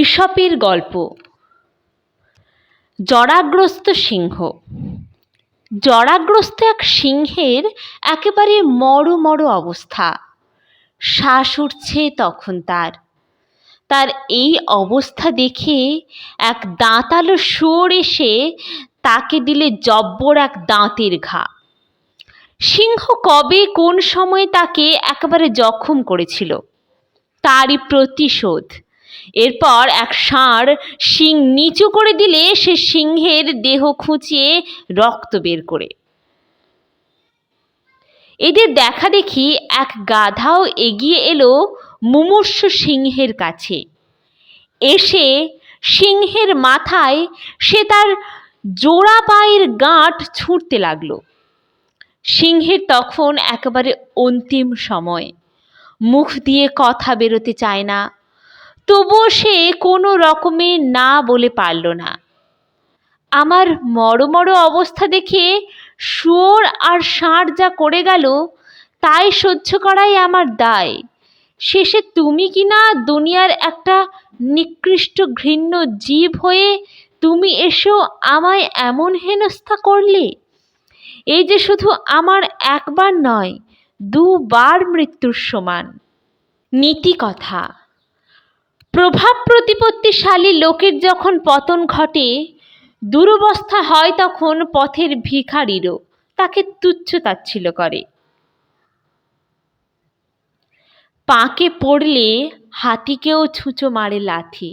ঈশপের গল্প। জরাগ্রস্ত সিংহ। জরাগ্রস্ত এক সিংহের একেবারে মড়ো মড়ো অবস্থা। শ্বাস উঠছে তখন তার। তার এই অবস্থা দেখে এক দাঁতালো শুয়োর এসে তাকে দিলে জব্বর এক দাঁতের ঘা। সিংহ কবে কোন সময়ে তাকে একেবারে জখম করেছিল? তারই প্রতিশোধ। এরপর এক ষাঁড় শিং নিচু করে দিলে সে সিংহের দেহ খুঁচিয়ে রক্ত বের করে। এদের দেখা দেখি এক গাধাও এগিয়ে এলো মুমূর্ষ সিংহের কাছে। এসে সিংহের মাথায় সে তার জোড়া পায়ের গাঁট ছুঁড়তে লাগল। সিংহের তখন একেবারে অন্তিম সময়। মুখ দিয়ে কথা বেরোতে চায় না। তবুও সে কোনো রকমে না বলে পারল না। আমার মড়ো অবস্থা দেখে শুয়োর আর ষাঁড় যা করে গেল, তাই সহ্য করাই আমার দায়। শেষে তুমি কি না দুনিয়ার একটা নিকৃষ্ট ঘৃণ্য জীব হয়ে তুমি এসেও আমায় এমন হেনস্থা করলে? এই যে শুধু আমার একবার নয়, দুবার মৃত্যুর সমান। নীতি কথা। প্রভাব প্রতিপত্তিশালী লোকের যখন পতন ঘটে, দুরবস্থা হয় তখন পথের ভিখারিরও। তাকে তুচ্ছ তাচ্ছিল্য করে। পাকে পড়লে হাতিকেও ছুঁচো মারে লাথি।